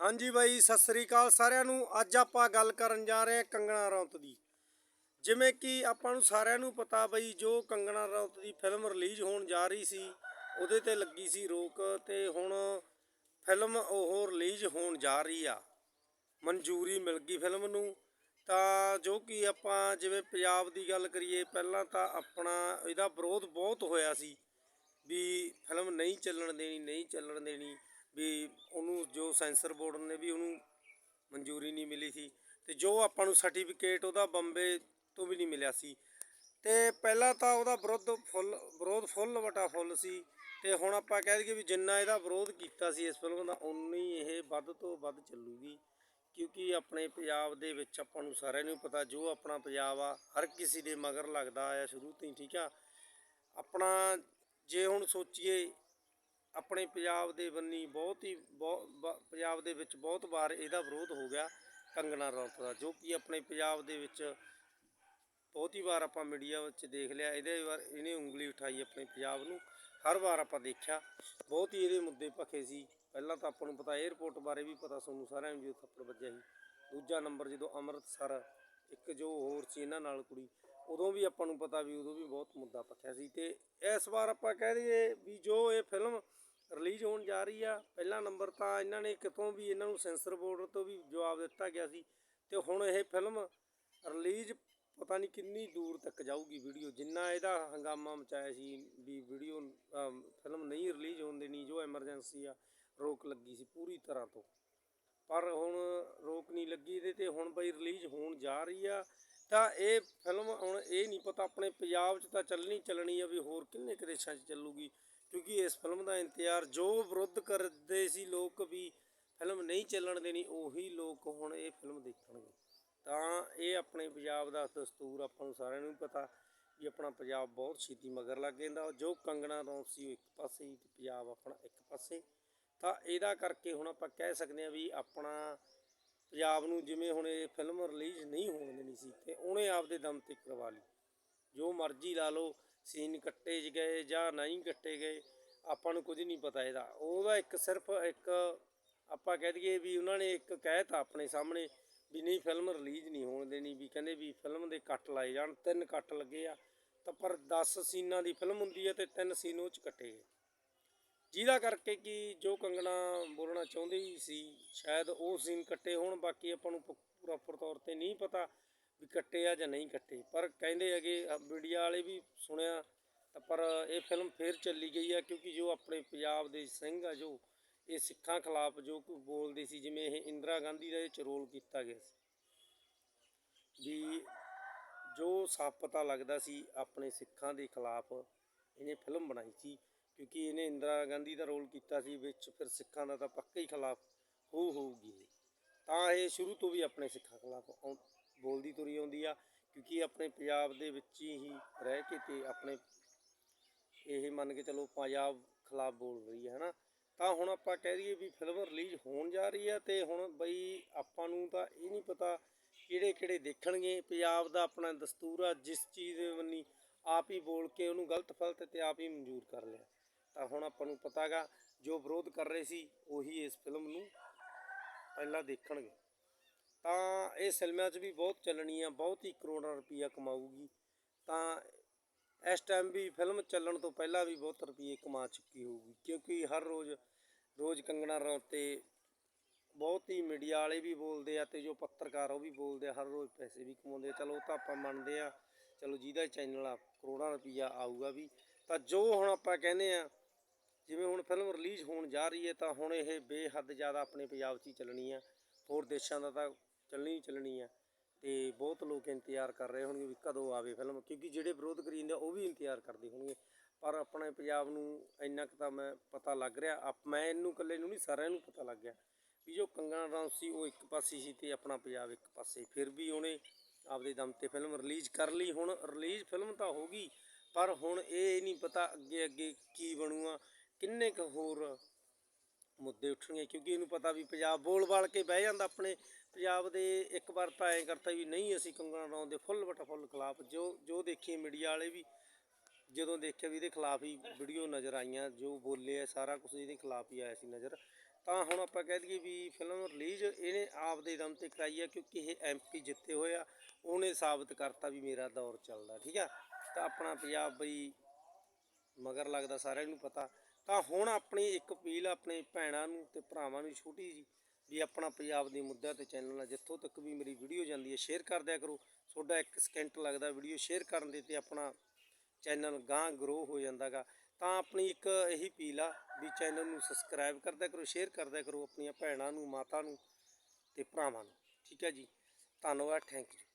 ਹਾਂਜੀ ਬਾਈ, ਸਤਿ ਸ੍ਰੀ ਅਕਾਲ ਸਾਰਿਆਂ ਨੂੰ। ਅੱਜ ਆਪਾਂ ਗੱਲ ਕਰਨ ਜਾ ਰਹੇ ਹਾਂ ਕੰਗਣਾ ਰੌਤ ਦੀ। ਜਿਵੇਂ ਕਿ ਆਪਾਂ ਨੂੰ ਸਾਰਿਆਂ ਨੂੰ ਪਤਾ ਬਈ, ਜੋ ਕੰਗਣਾ ਰੌਂਤ ਦੀ ਫਿਲਮ ਰਿਲੀਜ਼ ਹੋਣ ਜਾ ਰਹੀ ਸੀ, ਉਹਦੇ ਤੇ ਲੱਗੀ ਸੀ ਰੋਕ ਤੇ ਹੁਣ ਫਿਲਮ ਉਹ ਰਿਲੀਜ਼ ਹੋਣ ਜਾ ਰਹੀ ਆ। ਮਨਜ਼ੂਰੀ ਮਿਲ ਗਈ ਫਿਲਮ ਨੂੰ। ਤਾਂ ਜੋ ਕਿ ਆਪਾਂ ਜਿਵੇਂ ਪੰਜਾਬ ਦੀ ਗੱਲ ਕਰੀਏ, ਪਹਿਲਾਂ ਤਾਂ ਆਪਣਾ ਇਹਦਾ ਵਿਰੋਧ ਬਹੁਤ ਹੋਇਆ ਸੀ ਵੀ ਫਿਲਮ ਨਹੀਂ ਚੱਲਣ ਦੇਣੀ, ਨਹੀਂ ਚੱਲਣ ਦੇਣੀ। ਵੀ ਉਹਨੂੰ ਜੋ ਸੈਂਸਰ ਬੋਰਡ ਨੇ ਵੀ ਉਹਨੂੰ ਮਨਜ਼ੂਰੀ ਨਹੀਂ ਮਿਲੀ ਸੀ ਤੇ ਜੋ ਆਪਾਂ ਨੂੰ ਸਰਟੀਫਿਕੇਟ ਉਹਦਾ ਬੰਬੇ ਤੋਂ ਵੀ ਨਹੀਂ ਮਿਲਿਆ ਸੀ। ਤੇ ਪਹਿਲਾਂ ਤਾਂ ਉਹਦਾ ਵਿਰੋਧ ਫੁੱਲ ਵਿਰੋਧ ਫੁੱਲ ਵਟਾ ਫੁੱਲ ਸੀ ਤੇ ਹੁਣ ਆਪਾਂ ਕਹਿ ਦਈਏ ਵੀ ਜਿੰਨਾ ਇਹਦਾ ਵਿਰੋਧ ਕੀਤਾ ਸੀ ਇਸ ਫਿਲਮ ਦਾ ਉਨੀ ਇਹ ਵੱਧ ਤੋਂ ਵੱਧ ਚੱਲੂਗੀ। ਕਿਉਂਕਿ ਆਪਣੇ ਪੰਜਾਬ ਦੇ ਵਿੱਚ ਆਪਾਂ ਨੂੰ ਸਾਰਿਆਂ ਨੂੰ ਪਤਾ ਜੋ ਆਪਣਾ ਪੰਜਾਬ ਆ, ਹਰ ਕਿਸੇ ਦੇ ਮਗਰ ਲੱਗਦਾ ਆਇਆ ਸ਼ੁਰੂ ਤੋਂ ਹੀ, ਠੀਕ ਆ? ਆਪਣਾ ਜੇ ਹੁਣ ਸੋਚੀਏ ਆਪਣੇ ਪੰਜਾਬ ਦੇ ਬੰਨੀ ਬਹੁਤ ਹੀ ਬਹੁਤ ਪੰਜਾਬ ਦੇ ਵਿੱਚ ਬਹੁਤ ਵਾਰ ਇਹਦਾ ਵਿਰੋਧ ਹੋ ਗਿਆ ਕੰਗਣਾ ਰੌਂਤ ਦਾ, ਜੋ ਕਿ ਆਪਣੇ ਪੰਜਾਬ ਦੇ ਵਿੱਚ ਬਹੁਤ ਹੀ ਵਾਰ ਆਪਾਂ ਮੀਡੀਆ ਵਿੱਚ ਦੇਖ ਲਿਆ, ਇਹਦੇ ਵਾਰ ਇਹਨੇ ਉਂਗਲੀ ਉਠਾਈ ਆਪਣੇ ਪੰਜਾਬ ਨੂੰ, ਹਰ ਵਾਰ ਆਪਾਂ ਦੇਖਿਆ, ਬਹੁਤ ਹੀ ਇਹਦੇ ਮੁੱਦੇ ਭਖੇ ਸੀ, ਪਹਿਲਾਂ ਤਾਂ ਆਪਾਂ ਨੂੰ ਪਤਾ 에ਅਰਪੋਰਟ ਬਾਰੇ ਵੀ ਪਤਾ ਤੁਹਾਨੂੰ ਸਾਰਿਆਂ ਨੂੰ ਜਦੋਂ ਥੱਪੜ ਵੱਜਿਆ ਸੀ, ਦੂਜਾ ਨੰਬਰ ਜਦੋਂ ਅੰਮ੍ਰਿਤਸਰ, ਇੱਕ ਜੋ ਹੋਰ ਸੀ ਇਹਨਾਂ ਨਾਲ ਕੁੜੀ, ਉਦੋਂ ਵੀ ਆਪਾਂ ਨੂੰ ਪਤਾ ਵੀ ਉਦੋਂ ਵੀ ਬਹੁਤ ਮੁੱਦਾ ਭਖਿਆ ਸੀ, ਤੇ ਇਸ ਵਾਰ ਆਪਾਂ ਕਹਿ ਦਈਏ ਵੀ ਜੋ ਇਹ ਫਿਲਮ ਰਿਲੀਜ਼ ਹੋਣ ਜਾ ਰਹੀ ਆ। ਪਹਿਲਾ ਨੰਬਰ ਤਾਂ ਇਹਨਾਂ ਨੇ ਕਿਤੋਂ ਵੀ ਇਹਨਾਂ ਨੂੰ ਸੈਂਸਰ ਬੋਰਡ ਤੋਂ ਵੀ ਜਵਾਬ ਦਿੱਤਾ ਗਿਆ ਸੀ ਤੇ ਹੁਣ ਇਹ ਫਿਲਮ ਰਿਲੀਜ਼ ਪਤਾ ਨਹੀਂ ਕਿੰਨੀ ਦੂਰ ਤੱਕ ਜਾਊਗੀ ਵੀਡੀਓ। ਜਿੰਨਾ ਇਹਦਾ ਹੰਗਾਮਾ ਮਚਾਇਆ ਸੀ ਵੀ ਵੀਡੀਓ ਫਿਲਮ ਨਹੀਂ ਰਿਲੀਜ਼ ਹੋਣ ਦੇਣੀ, ਜੋ ਐਮਰਜੈਂਸੀ ਆ, ਰੋਕ ਲੱਗੀ ਸੀ ਪੂਰੀ ਤਰ੍ਹਾਂ ਤੋਂ। ਪਰ ਹੁਣ ਰੋਕ ਨਹੀਂ ਲੱਗੀ ਇਹਦੇ ਤੇ, ਹੁਣ ਬਈ ਰਿਲੀਜ਼ ਹੋਣ ਜਾ ਰਹੀ ਆ। ਤਾਂ ਇਹ ਫਿਲਮ ਹੁਣ ਇਹ ਨਹੀਂ ਪਤਾ, ਆਪਣੇ ਪੰਜਾਬ 'ਚ ਤਾਂ ਚੱਲਣੀ ਚੱਲਣੀ ਆ ਵੀ ਹੋਰ ਕਿੰਨੇ ਕੁ ਦੇਸ਼ਾਂ 'ਚ ਚੱਲੂਗੀ। ਕਿਉਂਕਿ ਇਸ ਫਿਲਮ ਦਾ ਇੰਤਜ਼ਾਰ ਜੋ ਵਿਰੋਧ ਕਰਦੇ ਸੀ ਲੋਕ ਵੀ ਫਿਲਮ ਨਹੀਂ ਚੱਲਣ ਦੇਣੀ, ਉਹੀ ਲੋਕ ਹੁਣ ਇਹ ਫਿਲਮ ਦੇਖਣਗੇ। ਤਾਂ ਇਹ ਆਪਣੇ ਪੰਜਾਬ ਦਾ ਦਸਤੂਰ ਆਪਾਂ ਨੂੰ ਸਾਰਿਆਂ ਨੂੰ ਵੀ ਪਤਾ ਵੀ ਆਪਣਾ ਪੰਜਾਬ ਬਹੁਤ ਛੇਤੀ ਮਗਰ ਲੱਗ ਜਾਂਦਾ। ਜੋ ਕੰਗਣਾ ਰੌਂਤ ਸੀ ਉਹ ਇੱਕ ਪਾਸੇ ਹੀ ਤੇ ਪੰਜਾਬ ਆਪਣਾ ਇੱਕ ਪਾਸੇ। ਤਾਂ ਇਹਦਾ ਕਰਕੇ ਹੁਣ ਆਪਾਂ ਕਹਿ ਸਕਦੇ ਹਾਂ ਵੀ ਆਪਣਾ ਪੰਜਾਬ ਨੂੰ ਜਿਵੇਂ ਹੁਣ ਇਹ ਫਿਲਮ ਰਿਲੀਜ਼ ਨਹੀਂ ਹੋਣ ਦੇਣੀ ਸੀ ਤੇ ਉਹਨੇ ਆਪਦੇ ਦਮ ਤੇ ਕਰਵਾ ਲਈ। ਜੋ ਮਰਜ਼ੀ ਲਾ ਲਓ ਸੀਨ ਕੱਟੇ ਜ ਗਏ ਜਾਂ ਨਹੀਂ ਕੱਟੇ ਗਏ, ਆਪਾਂ ਨੂੰ ਕੁਝ ਨਹੀਂ ਪਤਾ ਇਹਦਾ। ਉਹਦਾ ਇੱਕ ਸਿਰਫ ਇੱਕ ਆਪਾਂ ਕਹਿ ਦਈਏ ਵੀ ਉਹਨਾਂ ਨੇ ਇੱਕ ਕਹਿਤਾ ਆਪਣੇ ਸਾਹਮਣੇ ਵੀ ਨਹੀਂ ਫਿਲਮ ਰਿਲੀਜ਼ ਨਹੀਂ ਹੋਣ ਦੇਣੀ, ਵੀ ਕਹਿੰਦੇ ਵੀ ਫਿਲਮ ਦੇ ਕੱਟ ਲਾਏ ਜਾਣ, ਤਿੰਨ ਕੱਟ ਲੱਗੇ ਆ। ਤਾਂ ਪਰ 10 ਸੀਨਾਂ ਦੀ ਫਿਲਮ ਹੁੰਦੀ ਹੈ ਤੇ ਤਿੰਨ ਸੀਨ ਉਹ ਚ ਕੱਟੇ ਗਏ। ਜਿਹਦਾ ਕਰਕੇ ਕਿ ਜੋ ਕੰਗਣਾ ਬੋਲਣਾ ਚਾਹੁੰਦੀ ਸੀ, ਸ਼ਾਇਦ ਉਹ ਸੀਨ ਕੱਟੇ ਹੋਣ, ਬਾਕੀ ਆਪਾਂ ਨੂੰ ਪ੍ਰੋਪਰ ਤੌਰ ਤੇ ਨਹੀਂ ਪਤਾ। ਵੀ ਕੱਟੇ ਆ ਜਾਂ ਨਹੀਂ ਕੱਟੇ। ਪਰ ਕਹਿੰਦੇ ਹੈਗੇ ਮੀਡੀਆ ਵਾਲੇ ਵੀ ਸੁਣਿਆ, ਤਾਂ ਪਰ ਇਹ ਫਿਲਮ ਫੇਰ ਚੱਲੀ ਗਈ ਆ ਕਿਉਂਕਿ ਜੋ ਆਪਣੇ ਪੰਜਾਬ ਦੇ ਸਿੰਘ ਆ, ਜੋ ਇਹ ਸਿੱਖਾਂ ਖਿਲਾਫ ਜੋ ਕੁ ਬੋਲਦੇ ਸੀ, ਜਿਵੇਂ ਇਹ ਇੰਦਰਾ ਗਾਂਧੀ ਦਾ ਇਹ ਚ ਰੋਲ ਕੀਤਾ ਗਿਆ ਸੀ। ਵੀ ਜੋ ਸਾਫ਼ ਪਤਾ ਲੱਗਦਾ ਸੀ ਆਪਣੇ ਸਿੱਖਾਂ ਦੇ ਖਿਲਾਫ, ਇਹਨੇ ਫਿਲਮ ਬਣਾਈ ਸੀ। ਕਿਉਂਕਿ ਇਹਨੇ ਇੰਦਰਾ ਗਾਂਧੀ ਦਾ ਰੋਲ ਕੀਤਾ ਸੀ, ਵਿੱਚ ਫਿਰ ਸਿੱਖਾਂ ਦਾ ਤਾਂ ਪੱਕਾ ਹੀ ਖਿਲਾਫ ਹੋ ਹੋਊਗੀ ਇਹ। ਤਾਂ ਇਹ ਸ਼ੁਰੂ ਤੋਂ ਵੀ ਆਪਣੇ ਸਿੱਖਾਂ ਖਿਲਾਫ ਆਉਂ- ਬੋਲਦੀ ਤੁਰੀ ਆਉਂਦੀ ਆ, ਕਿਉਂਕਿ ਆਪਣੇ ਪੰਜਾਬ ਦੇ ਵਿੱਚ ਹੀ ਰਹਿ ਕੇ ਤੇ ਆਪਣੇ ਇਹ ਮੰਨ ਕੇ ਚਲੋ ਪੰਜਾਬ ਖਿਲਾਫ ਬੋਲ ਰਹੀ ਹੈ, ਹਨਾ? ਤਾਂ ਹੁਣ ਆਪਾਂ ਕਹਿ ਦਈਏ ਵੀ ਫਿਲਮ ਰਿਲੀਜ਼ ਹੋਣ ਜਾ ਰਹੀ ਹੈ ਤੇ ਹੁਣ ਬਈ ਆਪਾਂ ਨੂੰ ਤਾਂ ਇਹ ਨਹੀਂ ਪਤਾ ਕਿਹੜੇ ਕਿਹੜੇ ਦੇਖਣਗੇ। ਪੰਜਾਬ ਦਾ ਆਪਣਾ ਦਸਤੂਰ ਆ, ਜਿਸ ਚੀਜ਼ ਦੇ ਬੰਨੀ ਆਪ ਹੀ ਬੋਲ ਕੇ ਉਹਨੂੰ ਗਲਤ ਫਲਤ ਤੇ ਆਪ ਹੀ ਮਨਜ਼ੂਰ ਕਰ ਲਿਆ। ਤਾਂ ਹੁਣ ਆਪਾਂ ਨੂੰ ਪਤਾਗਾ ਜੋ ਵਿਰੋਧ ਕਰ ਰਹੇ ਸੀ, ਉਹੀ ਇਸ ਫਿਲਮ ਨੂੰ ਪਹਿਲਾਂ ਦੇਖਣਗੇ। ਤਾਂ ਇਹ ਸਿਨੇਮਾ 'ਚ ਵੀ ਬਹੁਤ ਚੱਲਣੀ ਆ ਬਹੁਤ ਹੀ ਕਰੋੜਾਂ ਰੁਪਈਆ ਕਮਾਊਗੀ। ਤਾਂ ਇਸ ਟਾਈਮ ਵੀ ਫਿਲਮ ਚੱਲਣ ਤੋਂ ਪਹਿਲਾਂ ਵੀ ਬਹੁਤ ਰੁਪਈਏ ਕਮਾ ਚੁੱਕੀ ਹੋਊਗੀ, ਕਿਉਂਕਿ ਹਰ ਰੋਜ਼ ਰੋਜ਼ ਕੰਗਣਾ ਰੌਂਤ ਤੇ ਬਹੁਤ ਹੀ ਮੀਡੀਆ ਵਾਲੇ ਵੀ ਬੋਲਦੇ ਆ ਤੇ ਜੋ ਪੱਤਰਕਾਰ ਉਹ ਵੀ ਬੋਲਦੇ ਆ, ਹਰ ਰੋਜ਼ ਪੈਸੇ ਵੀ ਕਮਾਉਂਦੇ ਆ। ਚਲੋ ਉਹ ਤਾਂ ਆਪਾਂ ਮੰਨਦੇ ਆ, ਚਲੋ ਜਿਹਦਾ ਚੈਨਲ ਆ, ਕਰੋੜਾਂ ਰੁਪਈਆ ਆਊਗਾ ਵੀ। ਤਾਂ ਜੋ ਹੁਣ ਆਪਾਂ ਕਹਿੰਦੇ ਆ, ਜਿਵੇਂ ਹੁਣ ਫਿਲਮ ਰਿਲੀਜ਼ ਹੋਣ ਜਾ ਰਹੀ ਹੈ, ਤਾਂ ਹੁਣ ਇਹ ਬੇਹੱਦ ਜ਼ਿਆਦਾ ਆਪਣੇ ਪੰਜਾਬ 'ਚ ਹੀ ਚੱਲਣੀ ਆ। ਹੋਰ ਦੇਸ਼ਾਂ ਦਾ ਤਾਂ ਚੱਲਣੀ ਚੱਲਣੀ ਆ। ਤੇ ਬਹੁਤ ਲੋਕ ਇੰਤਜ਼ਾਰ ਕਰ ਰਹੇ ਹੋਣਗੇ ਵੀ ਕਦੋਂ ਆਵੇ ਫਿਲਮ, ਕਿਉਂਕਿ ਜਿਹੜੇ ਵਿਰੋਧ ਕਰੀ ਜਾਂਦੇ ਆ, ਉਹ ਵੀ ਇੰਤਜ਼ਾਰ ਕਰਦੇ ਹੋਣਗੇ। ਪਰ ਆਪਣੇ ਪੰਜਾਬ ਨੂੰ ਇੰਨਾ ਕੁ ਤਾਂ ਮੈਂ ਪਤਾ ਲੱਗ ਰਿਹਾ। ਆਪ- ਮੈਂ ਇਹਨੂੰ ਇਕੱਲੇ ਨੂੰ ਨਹੀਂ, ਸਾਰਿਆਂ ਨੂੰ ਪਤਾ ਲੱਗ ਗਿਆ ਵੀ ਜੋ ਕੰਗਣਾ ਰਣੌਤ ਸੀ, ਉਹ ਇੱਕ ਪਾਸੇ ਸੀ ਤੇ ਆਪਣਾ ਪੰਜਾਬ ਇੱਕ ਪਾਸੇ। ਫਿਰ ਵੀ ਉਹਨੇ ਆਪਦੇ ਦਮ ਤੇ ਫਿਲਮ ਰਿਲੀਜ਼ ਕਰ ਲਈ। ਹੁਣ ਰਿਲੀਜ਼ ਫਿਲਮ ਤਾਂ ਹੋ ਗਈ, ਪਰ ਹੁਣ ਇਹ ਨਹੀਂ ਪਤਾ ਅੱਗੇ ਅੱਗੇ ਕੀ ਬਣੂਗਾ, ਕਿੰਨੇ ਕੁ ਹੋਰ ਮੁੱਦੇ ਉੱਠਣਗੇ, ਕਿਉਂਕਿ ਇਹਨੂੰ ਪਤਾ ਵੀ ਪੰਜਾਬ ਬੋਲ ਬਾਲ ਕੇ ਬਹਿ ਜਾਂਦਾ ਆਪਣੇ ਪੰਜਾਬ ਦੇ, ਇੱਕ ਵਾਰ ਤਾਂ ਐਂ ਕਰਤਾ ਵੀ ਨਹੀਂ ਅਸੀਂ ਕੰਗਣਾ ਰਣੌਤ ਦੇ ਫੁੱਲ ਬਟਾ ਫੁੱਲ ਖਿਲਾਫ, ਜੋ ਜੋ ਦੇਖੀਏ ਮੀਡੀਆ ਵਾਲੇ ਵੀ, ਜਦੋਂ ਦੇਖਿਆ ਵੀ ਇਹਦੇ ਖਿਲਾਫ ਹੀ ਵੀਡੀਓ ਨਜ਼ਰ ਆਈਆਂ, ਜੋ ਬੋਲੇ ਆ, ਸਾਰਾ ਕੁਝ ਇਹਦੇ ਖਿਲਾਫ ਹੀ ਆਇਆ ਸੀ ਨਜ਼ਰ। ਤਾਂ ਹੁਣ ਆਪਾਂ ਕਹਿ ਦਈਏ ਵੀ ਫਿਲਮ ਰਿਲੀਜ਼ ਇਹਨੇ ਆਪ ਦੇ ਦਮ ਤੇ ਕਰਾਈ ਹੈ ਕਿਉਂਕਿ ਇਹ ਐਮਪੀ ਜਿੱਤੇ ਹੋਏ ਆ, ਉਹਨੇ ਸਾਬਤ ਕਰਤਾ ਵੀ ਮੇਰਾ ਦੌਰ ਚੱਲਦਾ, ਠੀਕ ਆ? ਤਾਂ ਆਪਣਾ ਪੰਜਾਬ ਬਈ ਮਗਰ ਲੱਗਦਾ ਸਾਰਿਆਂ ਨੂੰ ਪਤਾ। ਤਾਂ ਹੁਣ ਆਪਣੀ ਇੱਕ ਅਪੀਲ ਆ ਆਪਣੇ ਭੈਣਾਂ ਨੂੰ ਤੇ ਭਰਾਵਾਂ ਨੂੰ ਛੋਟੀ ਜੀ ਵੀ ਆਪਣਾ ਪੰਜਾਬ ਦੇ ਮੁੱਦਿਆਂ ਤੇ ਚੈਨਲ ਆ, ਜਿੱਥੋਂ ਤੱਕ ਵੀ ਮੇਰੀ ਵੀਡੀਓ ਜਾਂਦੀ ਹੈ ਸ਼ੇਅਰ ਕਰ ਦਿਆ ਕਰੋ। ਤੁਹਾਡਾ ਇੱਕ ਸਕਿੰਟ ਲੱਗਦਾ ਵੀਡੀਓ ਸ਼ੇਅਰ ਕਰਨ ਦੇ ਤੇ ਆਪਣਾ ਚੈਨਲ ਗਾਂ ਗਰੋ ਹੋ ਜਾਂਦਾਗਾ। ਤਾਂ ਆਪਣੀ ਇੱਕ ਇਹੀ ਅਪੀਲ ਆ ਵੀ ਚੈਨਲ ਨੂੰ ਸਬਸਕ੍ਰਾਈਬ ਕਰਦਿਆ ਕਰੋ ਸ਼ੇਅਰ ਕਰਦਿਆ ਕਰੋ ਆਪਣੀਆਂ ਭੈਣਾਂ ਨੂੰ, ਮਾਤਾ ਨੂੰ ਤੇ ਭਰਾਵਾਂ ਨੂੰ। ਠੀਕ ਹੈ ਜੀ। ਧੰਨਵਾਦ ਥੈਂਕ ਯੂ